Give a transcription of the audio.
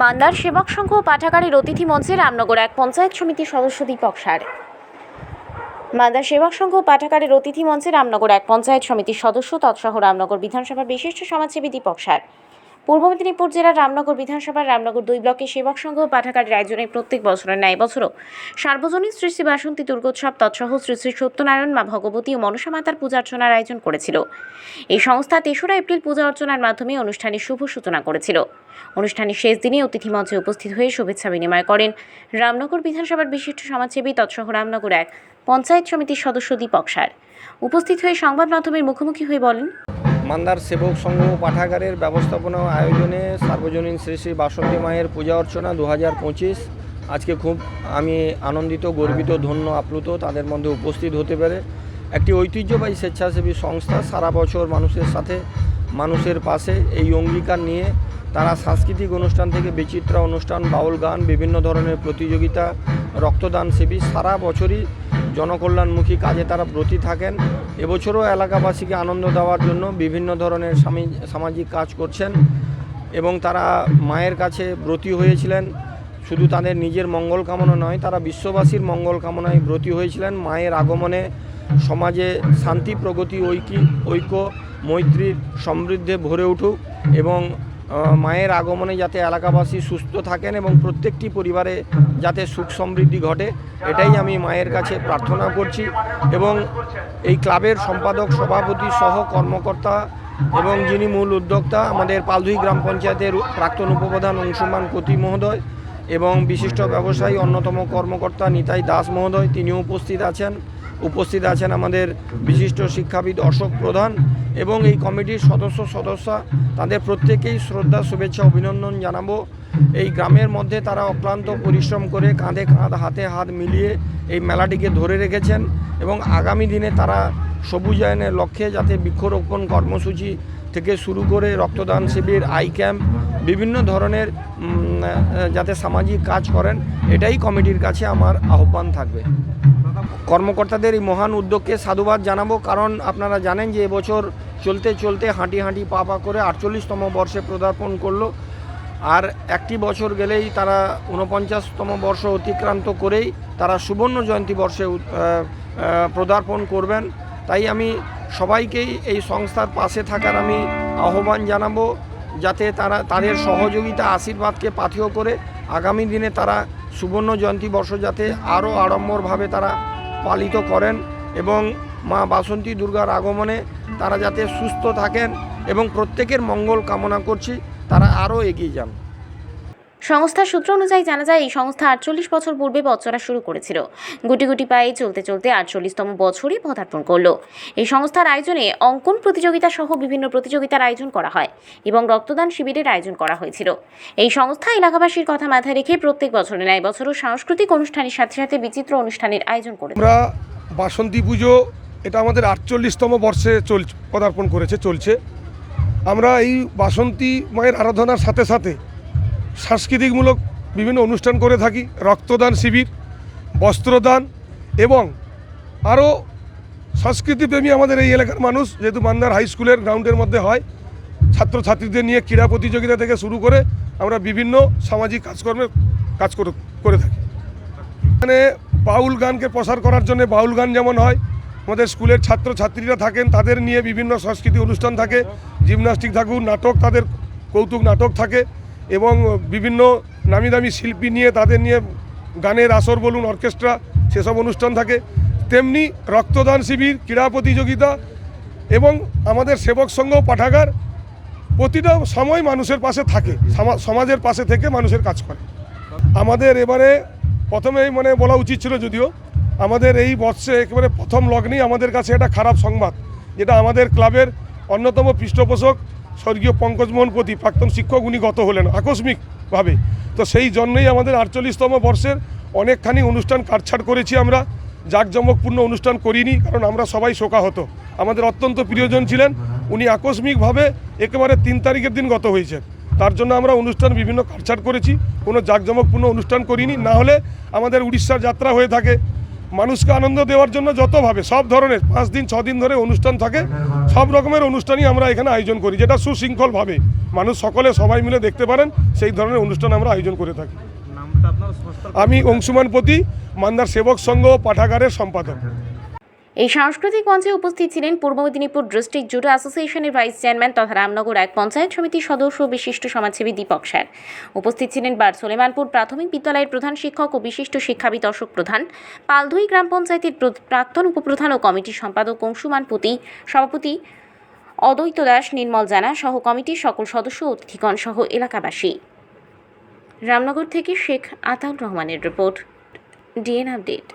মান্দার সেবক সংঘ পাঠাগারের অতিথি মঞ্চে রামনগর এক পঞ্চায়েত সমিতির সদস্য দীপক সার। মালদা সেবক সংঘ পাঠাগারের অতিথি মঞ্চে রামনগর এক পঞ্চায়েত সমিতির সদস্য, তৎসহ রামনগর বিধানসভার বিশিষ্ট সমাজসেবী দীপক সার। পূর্ব মেদিনীপুর জেলার রামনগর বিধানসভার রামনগর দুই ব্লকে সেবক সংঘ পাঠাগারের আয়োজনে প্রত্যেক বছরের ন্যায় বছরও সার্বজনীন শ্রী শ্রী বাসন্তী দুর্গোৎসব তৎসহ শ্রী শ্রী সত্যনারায়ণ, মা ভগবতী ও মনসা মাতার পূজা অর্চনার আয়োজন করেছিল। এই সংস্থা তেসরা এপ্রিল পূজা অর্চনার মাধ্যমে অনুষ্ঠানের শুভ সূচনা করেছিল। অনুষ্ঠানের শেষ দিনে অতিথি মঞ্চে উপস্থিত হয়ে শুভেচ্ছা বিনিময় করেন রামনগর বিধানসভার বিশিষ্ট সমাজসেবী তৎসহ রামনগর এক পঞ্চায়েত সমিতির সদস্য দীপক সার। উপস্থিত হয়ে সংবাদ মাধ্যমের মুখোমুখি হয়ে বলেন মান্দার সেবক সংঘ পাঠাগারের ব্যবস্থাপনা আয়োজনে সার্বজনীন শ্রী শ্রী বাসন্তী মায়ের পূজা অর্চনা দু হাজার পঁচিশ। আজকে খুব আমি আনন্দিত, গর্বিত, ধন্য, আপ্লুত তাদের মধ্যে উপস্থিত হতে পেরে একটি ঐতিহ্যবাহী স্বেচ্ছাসেবী সংস্থা সারা বছর মানুষের সাথে, মানুষের পাশে এই অঙ্গীকার নিয়ে তারা সাংস্কৃতিক অনুষ্ঠান থেকে বিচিত্রা অনুষ্ঠান, বাউল গান, বিভিন্ন ধরনের প্রতিযোগিতা, রক্তদান শিবির সারা বছরই জনকল্যাণমুখী কাজে তারা ব্রতী থাকেন। এবছরও এলাকাবাসীকে আনন্দ দেওয়ার জন্য বিভিন্ন ধরনের সামি- সামাজিক কাজ করছেন এবং তারা মায়ের কাছে ব্রতী হয়েছিলেন। শুধু তাদের নিজের মঙ্গল কামনা নয়, তারা বিশ্ববাসীর মঙ্গল কামনায় ব্রতী হয়েছিলেন। মায়ের আগমনে সমাজে শান্তি, প্রগতি ঐক্য ঐক্য, মৈত্রীর সমৃদ্ধে ভরে উঠুক এবং মায়ের আগমনে যাতে এলাকাবাসী সুস্থ থাকেন এবং প্রত্যেকটি পরিবারে যাতে সুখ সমৃদ্ধি ঘটে, এটাই আমি মায়ের কাছে প্রার্থনা করছি এবং এই ক্লাবের সম্পাদক, সভাপতি সহ কর্মকর্তা এবং যিনি মূল উদ্যোক্তা, আমাদের পালধুই গ্রাম পঞ্চায়েতের প্রাক্তন উপপ্রধান অংশুমান কতি মহোদয় এবং বিশিষ্ট ব্যবসায়ী অন্যতম কর্মকর্তা নিতাই দাস মহোদয়, তিনিও উপস্থিত আছেন। উপস্থিত আছেন আমাদের বিশিষ্ট শিক্ষাবিদ অশোক প্রধান এবং এই কমিটির সদস্য সদস্যা, তাদের প্রত্যেকেই শ্রদ্ধা, শুভেচ্ছা, অভিনন্দন জানাব। এই গ্রামের মধ্যে তারা অক্লান্ত পরিশ্রম করে কাঁধে কাঁধ, হাতে হাত মিলিয়ে এই মেলাটিকে ধরে রেখেছেন এবং আগামী দিনে তারা সবুজায়নের লক্ষ্যে যাতে বৃক্ষরোপণ কর্মসূচি থেকে শুরু করে রক্তদান শিবির, আই ক্যাম্প, বিভিন্ন ধরনের যাতে সামাজিক কাজ করেন, এটাই কমিটির কাছে আমার আহ্বান থাকবে। কর্মকর্তাদের এই মহান উদ্যোগকে সাধুবাদ জানাব, কারণ আপনারা জানেন যে এবছর চলতে চলতে হাঁটি হাঁটি পা পা করে আটচল্লিশতম বর্ষে পদার্পণ করল। আর একটি বছর গেলেই তারা ঊনপঞ্চাশতম বর্ষ অতিক্রান্ত করেই তারা সুবর্ণ জয়ন্তী বর্ষে পদার্পণ করবেন। তাই আমি সবাইকেই এই সংস্থার পাশে থাকার আমি আহ্বান জানাব, যাতে তারা, তাদের সহযোগিতা আশীর্বাদকে পাথেয় করে আগামী দিনে তারা সুবর্ণ জয়ন্তী বর্ষ যাতে আরও আড়ম্বরভাবে তারা পালিত করেন এবং মা বাসন্তী দুর্গার আগমনে তারা যাতে সুস্থ থাকেন এবং প্রত্যেকের মঙ্গল কামনা করছি, তারা আরও এগিয়ে যান। সংস্থার সূত্র অনুযায়ী জানা যায়, এই সংস্থা আটচল্লিশ বছর পূর্বে চলা শুরু করেছিল। গুটি গুটি পায়ে চলতে চলতে আটচল্লিশতম বছরই পদার্পণ করল। এই সংস্থার আয়োজনে অঙ্কন প্রতিযোগিতা সহ বিভিন্ন প্রতিযোগিতার আয়োজন করা হয় এবং রক্তদান শিবিরের আয়োজন করা হয়েছিল। এই সংস্থা এলাকাবাসীর কথা মাথায় রেখে প্রত্যেক বছরের ন্যায় বছরও সাংস্কৃতিক অনুষ্ঠানের সাথে সাথে বিচিত্র অনুষ্ঠানের আয়োজন করে। আমরা বাসন্তী পুজো, এটা আমাদের আটচল্লিশতম বর্ষে চল পদার্পণ করেছে, চলছে। আমরা এই বাসন্তী মায়ের আরাধনার সাথে সাথে সাংস্কৃতিকমূলক বিভিন্ন অনুষ্ঠান করে থাকি, রক্তদান শিবির, বস্ত্রদান এবং আরও সংস্কৃতিপ্রেমী আমাদের এই এলাকার মানুষ, যেহেতু মান্দার হাই স্কুলের গ্রাউন্ডের মধ্যে হয়, ছাত্রছাত্রীদের নিয়ে ক্রীড়া প্রতিযোগিতা থেকে শুরু করে আমরা বিভিন্ন সামাজিক কাজকর্মে কাজ করে থাকি। এখানে বাউল গানকে প্রসার করার জন্য বাউল গান যেমন হয়, আমাদের স্কুলের ছাত্র ছাত্রীরা থাকেন, তাদের নিয়ে বিভিন্ন সাংস্কৃতিক অনুষ্ঠান থাকে, জিমনাস্টিক থাকুক, নাটক, তাদের কৌতুক নাটক থাকে। এবং বিভিন্ন নামি দামি শিল্পী নিয়ে, তাদের নিয়ে গানের আসর বলুন, অর্কেস্ট্রা, সেসব অনুষ্ঠান থাকে। তেমনি রক্তদান শিবির, ক্রীড়া প্রতিযোগিতা এবং আমাদের সেবক সংঘ পাঠাগার প্রতিটা সময় মানুষের পাশে থাকে, সামা- সমাজের পাশে থেকে মানুষের কাজ করে। আমাদের এবারে প্রথমেই মানে বলা উচিত ছিল যদিও, আমাদের এই বর্ষে একেবারে প্রথম লগ্নেই আমাদের কাছে একটা খারাপ সংবাদ, যেটা আমাদের ক্লাবের অন্যতম পৃষ্ঠপোষক স্বর্গীয় পঙ্কজমোহন পতি প্রাক্তন শিক্ষক উনি গত হলেন আকস্মিকভাবে। তো সেই জন্যই আমাদের আটচল্লিশতম বর্ষের অনেকখানি অনুষ্ঠান কাটছাট করেছি আমরা। জাঁকজমকপূর্ণ অনুষ্ঠান করিনি, কারণ আমরা সবাই শোকাহত। আমাদের অত্যন্ত প্রিয়জন ছিলেন, উনি আকস্মিকভাবে একেবারে তিন তারিখের দিন গত হয়েছেন। তার জন্য আমরা অনুষ্ঠান বিভিন্ন কাটছাট করেছি, কোনো জাঁকজমকপূর্ণ অনুষ্ঠান করিনি। না হলে আমাদের উড়িষ্যার যাত্রা হয়ে থাকে। মানুষকে আনন্দ দেওয়ার জন্য যতভাবে সব ধরনের পাঁচ দিন ছ দিন ধরে অনুষ্ঠান থাকে সব রকমের অনুষ্ঠানই আমরা এখানে আয়োজন করি যেটা সুশৃঙ্খলভাবে। মানুষ সকলে সবাই মিলে দেখতে পারেন সেই ধরনের অনুষ্ঠান আমরা আয়োজন করে থাকি। আমি অংশুমান পতি মান্দার সেবক সংঘ পাঠাগারের সম্পাদক। এই সাংস্কৃতিক মঞ্চে উপস্থিত ছিলেন পূর্ব মেদিনীপুর ডিস্ট্রিক্ট জুডো অ্যাসোসিয়েশনের ভাইস চেয়ারম্যান তথা রামনগর এক পঞ্চায়েত সমিতির সদস্য বিশিষ্ট সমাজসেবী দীপক স্যার। উপস্থিত ছিলেন বার সোলেমানপুর প্রাথমিক বিদ্যালয়ের প্রধান শিক্ষক ও বিশিষ্ট শিক্ষাবিদ অশোক প্রধান, পালধুই গ্রাম পঞ্চায়েতের প্রাক্তন উপপ্রধান ও কমিটির সম্পাদক অংশুমান পতি, সভাপতি অদ্বৈত দাস, নির্মল জানা সহ কমিটির সকল সদস্য অতিথিগণ সহ এলাকাবাসী। রামনগর থেকে শেখ আতাউর রহমানের রিপোর্ট, ডিএন আপডেট।